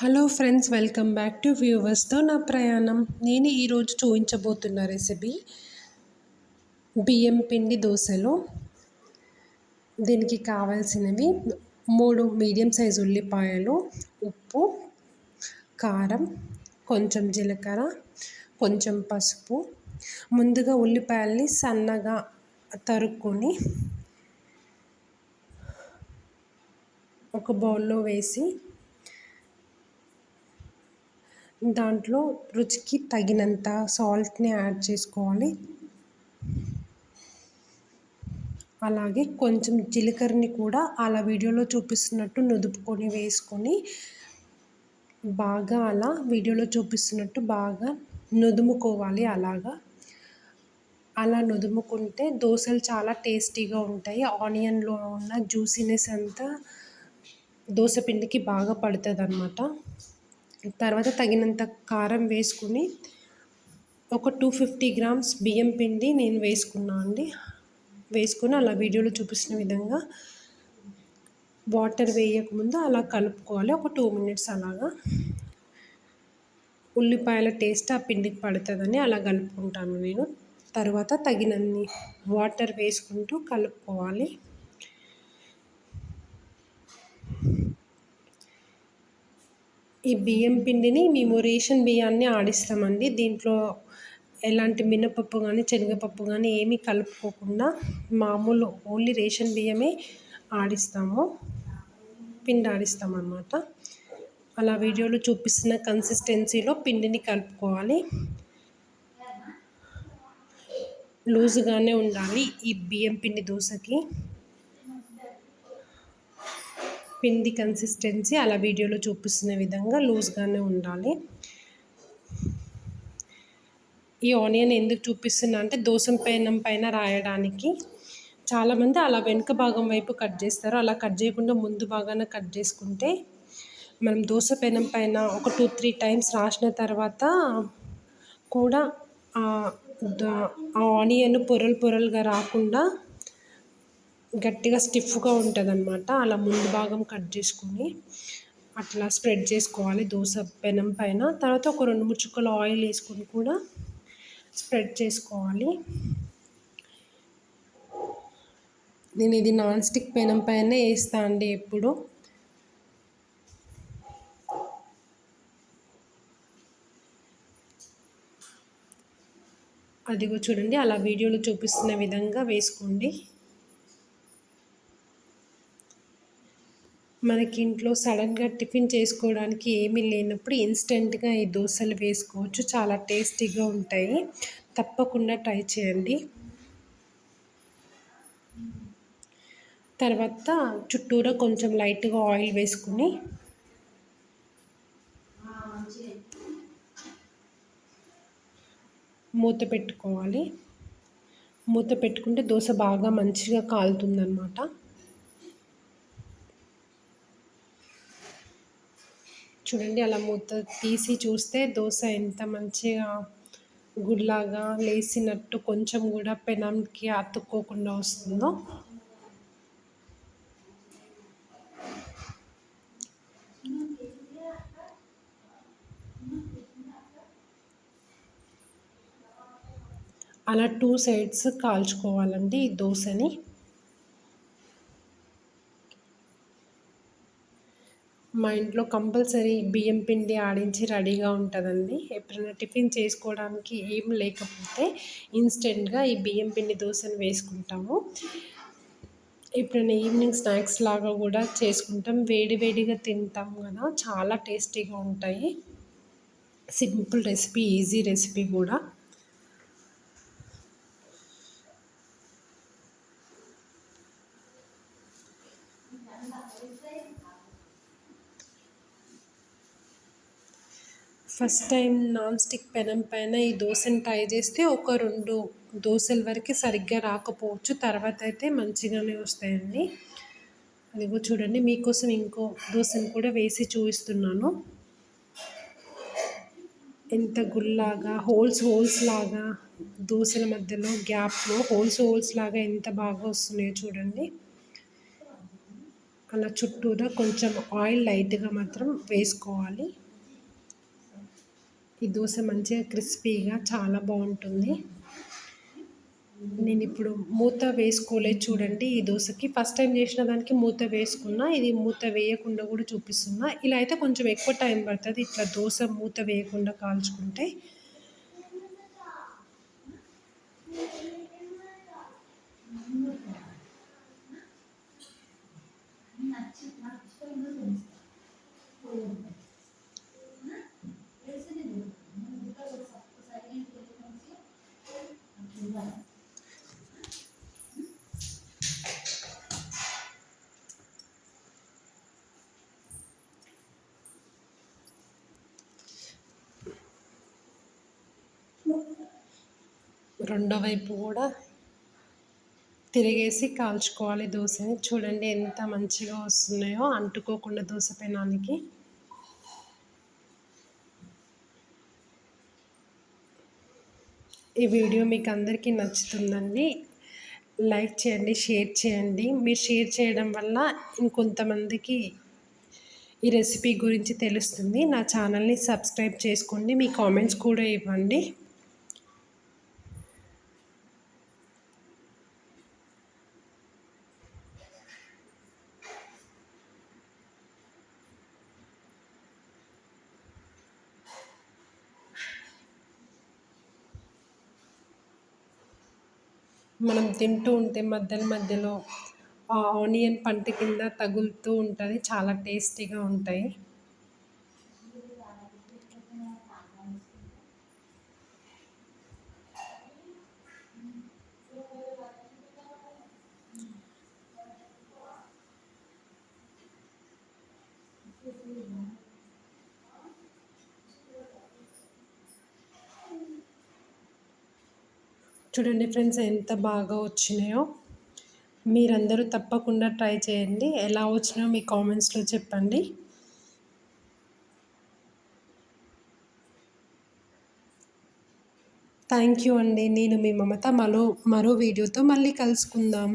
Hello friends welcome back to వ్యూవర్స్తో నా ప్రయాణం. నేను ఈరోజు చూపించబోతున్న రెసిపీ బియ్యం పిండి దోశలు. దీనికి కావాల్సినవి మూడు మీడియం సైజ్ ఉల్లిపాయలు ఉప్పు కారం కొంచెం జీలకర్ర కొంచెం పసుపు. ముందుగా ఉల్లిపాయల్ని సన్నగా తరుక్కొని ఒక బౌల్లో వేసి దాంట్లో రుచికి తగినంత సాల్ట్ని యాడ్ చేసుకోవాలి. అలాగే కొంచెం జీలకర్రని కూడా అలా వీడియోలో చూపిస్తున్నట్టు నుదుపుకొని వేసుకొని బాగా అలా వీడియోలో చూపిస్తున్నట్టు బాగా నుదుముకోవాలి అలాగా. అలా నుదుముకుంటే దోశలు చాలా టేస్టీగా ఉంటాయి. ఆనియన్లో ఉన్న జ్యూసీనెస్ అంతా దోశ పిండికి బాగా పడుతుంది అన్నమాట తర్వాత తగినంత కారం వేసుకుని ఒక టూ ఫిఫ్టీ గ్రామ్స్ బియ్యం పిండి నేను వేసుకున్నాను అండి. వేసుకుని అలా వీడియోలో చూపిస్తున్న విధంగా వాటర్ వేయకముందు అలా కలుపుకోవాలి. ఒక టూ మినిట్స్ అలాగా. ఉల్లిపాయల టేస్ట్ ఆ పిండికి పడుతుందని అలా కలుపుకుంటాను నేను. తర్వాత తగినన్ని వాటర్ వేసుకుంటూ కలుపుకోవాలి. ఈ బియ్యం పిండిని మేము రేషన్ బియ్యాన్ని ఆడిస్తామండి. దీంట్లో ఎలాంటి మినపప్పు కానీ శనగపప్పు కానీ ఏమీ కలుపుకోకుండా మామూలు ఓన్లీ రేషన్ బియ్యమే ఆడిస్తాము. పిండి ఆడిస్తాం అన్నమాట అలా వీడియోలో చూపిస్తున్న కన్సిస్టెన్సీలో పిండిని కలుపుకోవాలి. లూజుగానే ఉండాలి ఈ బియ్యం పిండి దోశకి. పిండి కన్సిస్టెన్సీ అలా వీడియోలో చూపిస్తున్న విధంగా లూజ్గానే ఉండాలి. ఈ ఆనియన్ ఎందుకు చూపిస్తున్నా అంటే దోసం పైన పైన రాయడానికి. చాలామంది అలా వెనుక భాగం వైపు కట్ చేస్తారు. అలా కట్ చేయకుండా ముందు భాగాన కట్ చేసుకుంటే మనం దోశ పెనం పైన ఒక టూ త్రీ టైమ్స్ రాసిన తర్వాత కూడా ఆ ఆనియన్ పొరలు పొరలుగా రాకుండా గట్టిగా స్టిఫ్గా ఉంటుంది అనమాట అలా ముందు భాగం కట్ చేసుకొని అట్లా స్ప్రెడ్ చేసుకోవాలి. దోశ పెనం పైన. తర్వాత ఒక రెండు మూడు చుక్కలు ఆయిల్ వేసుకొని కూడా స్ప్రెడ్ చేసుకోవాలి. నేను ఇది నాన్ స్టిక్ పెనం పైన వేస్తా అండి ఎప్పుడు. అదిగో చూడండి అలా వీడియోలో చూపిస్తున్న విధంగా వేసుకోండి. మనకి ఇంట్లో సడన్గా టిఫిన్ చేసుకోవడానికి ఏమీ లేనప్పుడు ఇన్స్టెంట్గా ఈ దోశలు వేసుకోవచ్చు. చాలా టేస్టీగా ఉంటాయి. తప్పకుండా ట్రై చేయండి. తర్వాత చుట్టూరా కొంచెం లైట్గా ఆయిల్ వేసుకుని మూత పెట్టుకోవాలి. మూత పెట్టుకుంటే దోశ బాగా మంచిగా కాలుతుందన్నమాట. చూడండి అలా మూత తీసి చూస్తే దోశ ఎంత మంచిగా గుడ్లాగా లేసినట్టు కొంచెం కూడా పెనంకి అతుక్కోకుండా వస్తుందో. అలా టూ సైడ్స్ కాల్చుకోవాలండి ఈ దోశని. మా ఇంట్లో కంపల్సరీ బియ్యం పిండి ఆడించి రెడీగా ఉంటుందండి. ఎప్పుడైనా టిఫిన్ చేసుకోవడానికి ఏం లేకపోతే ఇన్స్టెంట్గా ఈ బియ్యం పిండి దోశను వేసుకుంటాము. ఎప్పుడైనా ఈవినింగ్ స్నాక్స్ లాగా కూడా చేసుకుంటాం. వేడివేడిగా తింటాం కదా చాలా టేస్టీగా ఉంటాయి. సింపుల్ రెసిపీ ఈజీ రెసిపీ కూడా. ఫస్ట్ టైం నాన్ స్టిక్ పెనం పైన ఈ దోశని ట్రై చేస్తే ఒక రెండు దోశల వరకు సరిగ్గా రాకపోవచ్చు. తర్వాత అయితే మంచిగానే వస్తాయండి. అదిగో చూడండి మీకోసం ఇంకో దోశను కూడా వేసి చూపిస్తున్నాను. ఎంత గుల్లాగా హోల్స్ హోల్స్ లాగా దోశల మధ్యలో గ్యాప్లో హోల్స్ హోల్స్ లాగా ఎంత బాగా వస్తున్నాయో చూడండి. అలా చుట్టూరా కొంచెం ఆయిల్ లైట్గా మాత్రం వేసుకోవాలి. ఈ దోశ మంచిగా క్రిస్పీగా చాలా బాగుంటుంది. నేను ఇప్పుడు మూత వేసుకోలేదు చూడండి ఈ దోశకి. ఫస్ట్ టైం చేసిన దానికి మూత వేసుకున్నా ఇది మూత వేయకుండా కూడా చూపిస్తున్నా. ఇలా అయితే కొంచెం ఎక్కువ టైం పడుతుంది ఇట్లా దోశ మూత వేయకుండా కాల్చుకుంటే. రెండో వైపు కూడా తిరిగేసి కాల్చుకోవాలి దోశని. చూడండి ఎంత మంచిగా వస్తున్నాయో. అంటుకోకుండా దోశ పెనానికి. ఈ వీడియో మీకు అందరికీ నచ్చుతుందండి. లైక్ చేయండి షేర్ చేయండి. మీరు షేర్ చేయడం వల్ల ఇంకొంతమందికి ఈ రెసిపీ గురించి తెలుస్తుంది. నా ఛానల్ని సబ్స్క్రైబ్ చేసుకోండి. మీ కామెంట్స్ కూడా ఇవ్వండి. మనం తింటూ ఉంటే మధ్యలో మధ్యలో ఆ ఆనియన్ పంట కింద తగులుతూ ఉంటుంది. చాలా టేస్టీగా ఉంటాయి. చూడండి ఫ్రెండ్స్ ఎంత బాగా వచ్చినాయో. మీరందరూ తప్పకుండా ట్రై చేయండి. ఎలా వచ్చినాయో మీ కామెంట్స్లో చెప్పండి. థ్యాంక్ యూ అండి. నేను మీ మమత. మరో మరో వీడియోతో మళ్ళీ కలుసుకుందాం.